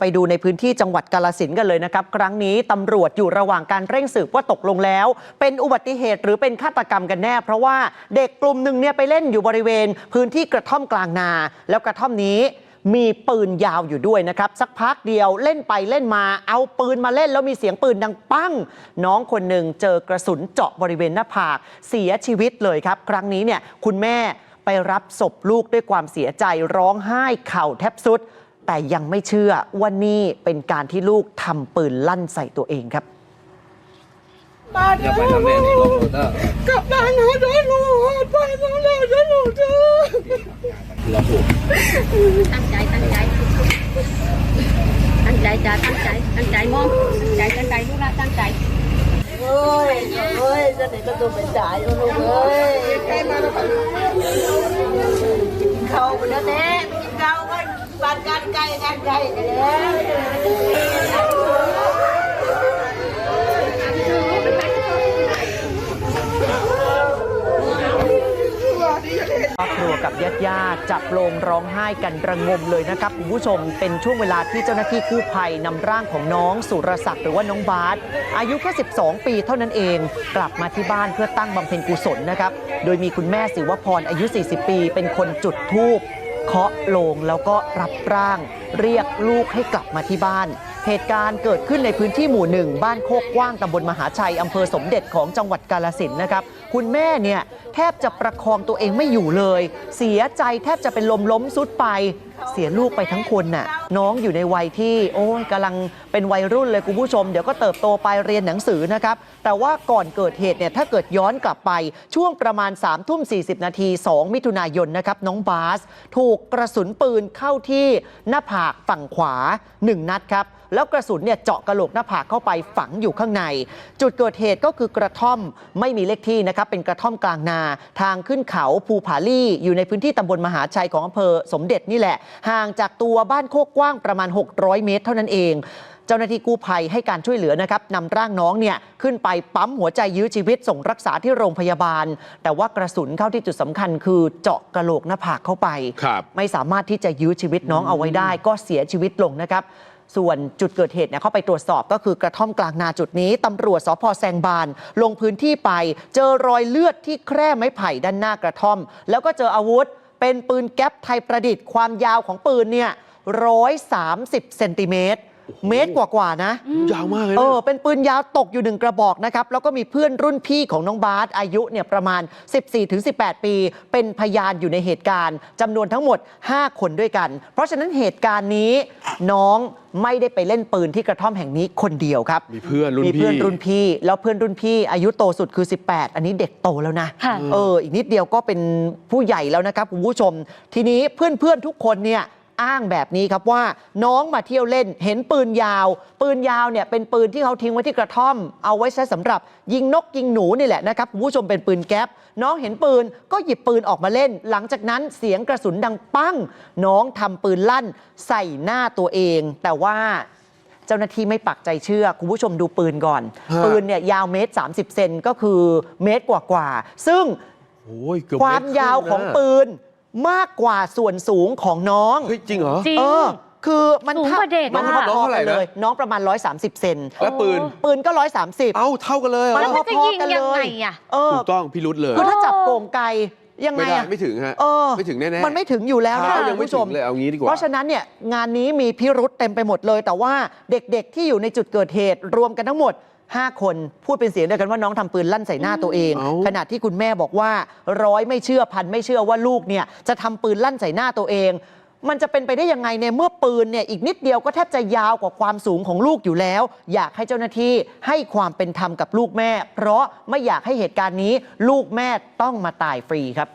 ไปดูในพื้นที่จังหวัดกาลสินกันเลยนะครับ ครั้งนี้ตำรวจอยู่ระหว่างการเร่งสืบว่าตกลงแล้ว เป็นอุบัติเหตุหรือเป็นฆาตกรรมกันแน่ เพราะว่าเด็กกลุ่มหนึ่งเนี่ยไปเล่นอยู่บริเวณ พื้นที่กระท่อมกลางนา แล้วกระท่อมนี้มีปืนยาวอยู่ด้วยนะครับ สักพักเดียวเล่นไปเล่นมาเอาปืนมาเล่น แล้วมีเสียงปืนดังปั้ง น้องคนหนึ่งเจอกระสุนเจาะบริเวณหน้าผากเสียชีวิตเลยครับ ครั้งนี้เนี่ยคุณแม่ไปรับศพลูกด้วยความเสียใจร้องไห้เข่าแทบสุด แต่ยังไม่เชื่อว่านี่เป็นการที่ลูกทำปืนลั่นใส่ตัวเองครับอย่าไปทำแม่นี่ลงรถเด้อกลับบ้านนะเด้ลูกไปแล้วเด้อเด้อลูกเด้อตั้งใจตั้งใจ ตั้งใจจ้าตั้งใจตั้งใจมองตั้งใจตั้งใจลูกละตั้งใจเอ้ยเอ้ยจะไหนก็ต้องไปจ่ายลูกเอ้ยใครมาแล้วเข้าไปแล้วแน่ บ้านกันไกลกันไกลกันแล้วครอบครัวกับญาติญาติจับโลงร้องไห้กันระงมเลยนะครับคุณผู้ชมเป็นช่วงเวลาที่เจ้าหน้าที่กู้ภัยนำร่างของน้องสุรศักดิ์หรือว่าน้องบาสอายุแค่12 ปีเท่านั้นเอง กลับมาที่บ้านเพื่อตั้งบำเพ็ญกุศลนะครับ โดยมีคุณแม่สิวพรอายุ 40 ปี เป็นคนจุดธูป เคาะโลงแล้วก็รับร่าง เรียกลูกให้กลับมาที่บ้าน เหตุการณ์เกิดขึ้นในพื้นที่หมู่หนึ่งบ้านโคกกว้างตำบลมหาชัยอำเภอสมเด็จของจังหวัดกาลสินนะครับ คุณแม่เนี่ยแทบจะประคองตัวเองไม่อยู่เลย เสียใจแทบจะเป็นลมล้มสุดไป เสียลูกไปทั้งคนน่ะ น้องอยู่ในวัยที่ โอ้ยกำลังเป็นวัยรุ่นเลยคุณผู้ชม เดี๋ยวก็เติบโตไปเรียนหนังสือนะครับ แต่ว่าก่อนเกิดเหตุเนี่ยถ้าเกิดย้อนกลับไปช่วงประมาณ3ามทุ่มสีนาที 2 มิถุนายนนะครับ น้องบาส ถูกกระสุนปืนเข้าที่หน้าผากฝั่งขวา 1 นัดครับแล้วกระสุนเนี่ยเจาะกระโหลกหน้าผากเข้าไปฝังอยู่ข้างใน จุดเกิดเหตุก็คือกระท่อมไม่มีเลขที่นะครับเป็นกระท่อมกลางนา ทางขึ้นเขาภูผาลี่อยู่ในพื้นที่ตำบลมหาชัยของอำเภอสมเด็จนี่แหละห่างจากตัวบ้านโคกกว้างประมาณ 600 เมตร เท่านั้นเอง เจ้าหน้าที่กู้ภัยให้การช่วยเหลือนะครับนำร่างน้องเนี่ยขึ้นไปปั๊มหัวใจยื้อชีวิตส่งรักษาที่โรงพยาบาล แต่ว่ากระสุนเข้าที่จุดสำคัญคือเจาะกระโหลกหน้าผากเข้าไป ครับ ไม่สามารถที่จะยื้อชีวิตน้องเอาไว้ได้ ก็เสียชีวิตลงนะครับ ส่วนจุดเกิดเหตุเนี่ยเข้าไปตรวจสอบก็คือกระท่อมกลางนาจุดนี้ตำรวจสพแซงบาน ลงพื้นที่ไป เจอรอยเลือดที่แคร่ไม้ไผ่ด้านหน้ากระท่อม แล้วก็เจออาวุธ เป็นปืนแก๊ปไทยประดิษฐ์ความยาวของปืนเนี่ยร้อยสามสิบเซนติเมตร เมตรกว่าๆนะ ยาวมากเลยเอนะอเป็นปืนยาวตกอยู่หนึ่งกระบอกนะครับ แล้วก็มีเพื่อนรุ่นพี่ของน้องบาสอายุเนี่ยประมาณ 14-18 ปี เป็นพยานอยู่ในเหตุการณ์จำนวนทั้งหมด 5 คนด้วยกัน เพราะฉะนั้นเหตุการณ์นี้น้องไม่ได้ไปเล่นปืนที่กระท่อมแห่งนี้คนเดียวครับ มีเพื่อนรุ่นมีพี่เพื่อนรุ่นพี่ แล้วเพื่อนรุ่นพี่อายุโตสุดคือ 18 อันนี้เด็กโตแล้วนะ ค่ะ เออ อีกนิดเดียวก็เป็นผู้ใหญ่แล้วนะครับคุณผู้ชม ทีนี้เพื่อนๆทุกคนเนี่ย อ้างแบบนี้ครับว่าน้องมาเที่ยวเล่นเห็นปืนยาว ปืนยาวเนี่ยเป็นปืนที่เขาทิ้งไว้ที่กระท่อม เอาไว้ใช้สำหรับยิงนกยิงหนูนี่แหละนะครับคุณผู้ชมเป็นปืนแก๊ปน้องเห็นปืนก็หยิบปืนออกมาเล่น หลังจากนั้นเสียงกระสุนดังปั้ง น้องทำปืนลั่นใส่หน้าตัวเอง แต่ว่าเจ้าหน้าที่ไม่ปักใจเชื่อ คุณผู้ชมดูปืนก่อนฮะปืนเนี่ยยาวเมตร 30 เซนก็คือเมตรกว่าๆซึ่งโอ้ยเกือบความเตรครึ่ยาวของนะปืน มากกว่าส่วนสูงของน้อง เฮ้ยจริงเหรอ จริง เออ คือมันสูงกว่าเด็กมันอะพอๆกันน้องเท่าไหร่นะเลย น้องประมาณ 130 เซนแล้วปืน ปืนก็ 130 เอ้าเท่ากันเลยเหรอมันแล้วมันจะพอยิงๆกันยังเลไงยอะเออถูกต้องพี่รุธเลย คือถ้าจับโก่งไกยังไงไม่ได้อะไม่ถึงฮะ เออไม่ถึงแน่ๆมันไม่ถึงอยู่แล้วนะเท้าคะยังไม่คุณผู้ชถึงเลยเอางี้ดีกว่า เพราะฉะนั้นเนี่ยงานนี้มีพิรุษเต็มไปหมดเลย แต่ว่าเด็กๆที่อยู่ในจุดเกิดเหตุรวมกันทั้งหมด 5 คนพูดเป็นเสียงเดียวกันว่าน้องทำปืนลั่นใส่หน้าตัวเอง เอ้า ขณะที่คุณแม่บอกว่า ร้อยไม่เชื่อพันไม่เชื่อว่าลูกเนี่ยจะทำปืนลั่นใส่หน้าตัวเอง มันจะเป็นไปได้ยังไงในเมื่อปืนเนี่ยอีกนิดเดียวก็แทบจะยาวกว่าความสูงของลูกอยู่แล้ว อยากให้เจ้าหน้าที่ให้ความเป็นธรรมกับลูกแม่ เพราะไม่อยากให้เหตุการณ์นี้ ลูกแม่ต้องมาตายฟรีครับ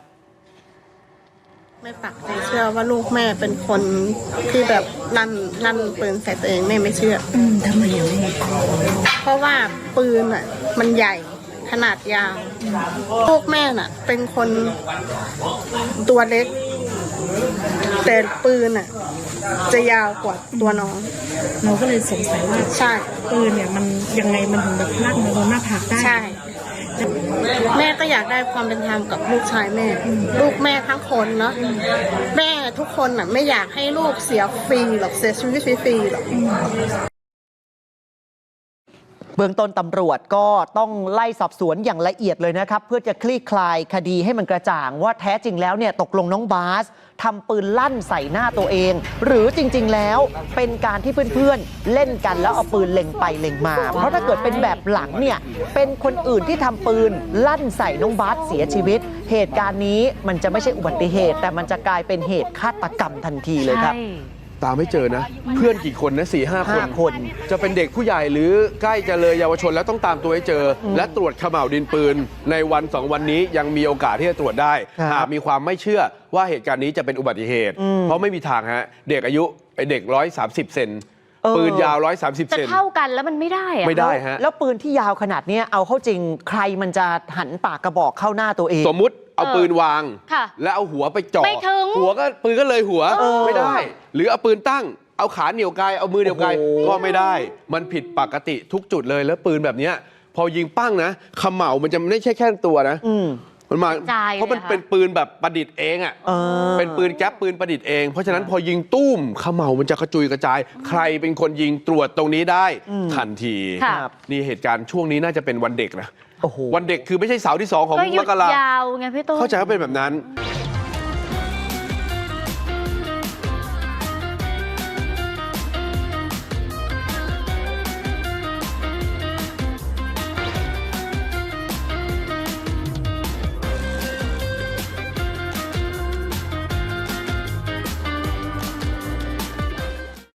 ไม่ปักใจเชื่อว่าลูกแม่เป็นคนที่แบบลั่นลั่นปืนใส่ตัวเองแม่ไม่เชื่อ อืมทำไมอะแม่เพราะว่าปืนอะ มันใหญ่ขนาดยาวลูกแม่น่ะ เป็นคนตัวเล็ก แต่ปืนอะ จะยาวกว่าตัวน้อง เราก็เลยสงสัยว่าใช่ปืนเนี่ยมันยังไงมันถึงแบบลั่นมาโดนหน้าผากได้ ใช่ แม่ก็อยากได้ความเป็นธรรมกับลูกชายแม่ ลูกแม่ทั้งคนเนาะแม่ทุกคนน่ะไม่อยากให้ลูกเสียฟรีหรอกเสียชีวิตฟรีๆหรอก เบื้องต้นตำรวจก็ต้องไล่สอบสวนอย่างละเอียดเลยนะครับ เพื่อจะคลี่คลายคดีให้มันกระจ่างว่าแท้จริงแล้วเนี่ยตกลงน้องบาสทำปืนลั่นใส่หน้าตัวเอง หรือจริง ๆ แล้วเป็นการที่เพื่อนๆ เล่นกันแล้วเอาปืนเล็งไปเล็งมา เพราะถ้าเกิดเป็นแบบหลังเนี่ยเป็นคนอื่นที่ทำปืนลั่นใส่น้องบาสเสียชีวิต เหตุการณ์นี้มันจะไม่ใช่อุบัติเหตุ แต่มันจะกลายเป็นเหตุฆาตกรรมทันทีเลยครับ ตามไม่เจอนะ เพื่อนกี่คนนะสี่ห้าคน ห้าคน จะเป็นเด็กผู้ใหญ่หรือใกล้จะเลยเยาวชนแล้วต้องตามตัวให้เจออและตรวจเขม่าวดินปืน ในวันสองวันนี้ยังมีโอกาสที่จะตรวจได้ครับหากมีความไม่เชื่อว่าเหตุการณ์นี้จะเป็นอุบัติเหตุอืมเพราะไม่มีทางฮะ เด็กอายุไอเด็กร้อยสามสิบเซนเออ ปืนยาวร้อยสามสิบจะเซน เท่ากันแล้วมันไม่ได้อะไม่ได้ ฮะ แล้วปืนที่ยาวขนาดเนี้ยเอาเข้าจริงใครมันจะหันปากกระบอกเข้าหน้าตัวเอง สมมุติ เอาเออปืนวาง ค่ะแล้วเอาหัวไปจ่อไม่ถึงหัวก็ปืนก็เลยหัวเออไม่ได้ หรือเอาปืนตั้ง เอาขาเหนี่ยวไกลเอามือเหนี่ยวไกลโอ้โห ก็ไม่ได้ มันผิดปกติทุกจุดเลยแล้วปืนแบบเนี้ยพอยิงปั้งนะเขม่ามันจะไม่ใช่แค่ตัวนะ อืม มันมากระจายเลยเพราะมันค่ะ เป็นปืนแบบประดิษฐ์เองอะ เออ เป็นปืนแก๊ปปืนประดิษฐ์เอง เพราะฉะนั้นพอยิงตุ้มเขม่ามันจะกระจุยกระจาย ใครเป็นคนยิงตรวจตรงนี้ได้อืมทันทีค่ะครับนี่เหตุการณ์ช่วงนี้น่าจะเป็นวันเด็กนะ โอ้โห วันเด็กคือไม่ใช่เสาร์ที่สองของก็หยุมดกรายาวไงพี่ต้น เข้าใจว่าเป็นแบบนั้นอ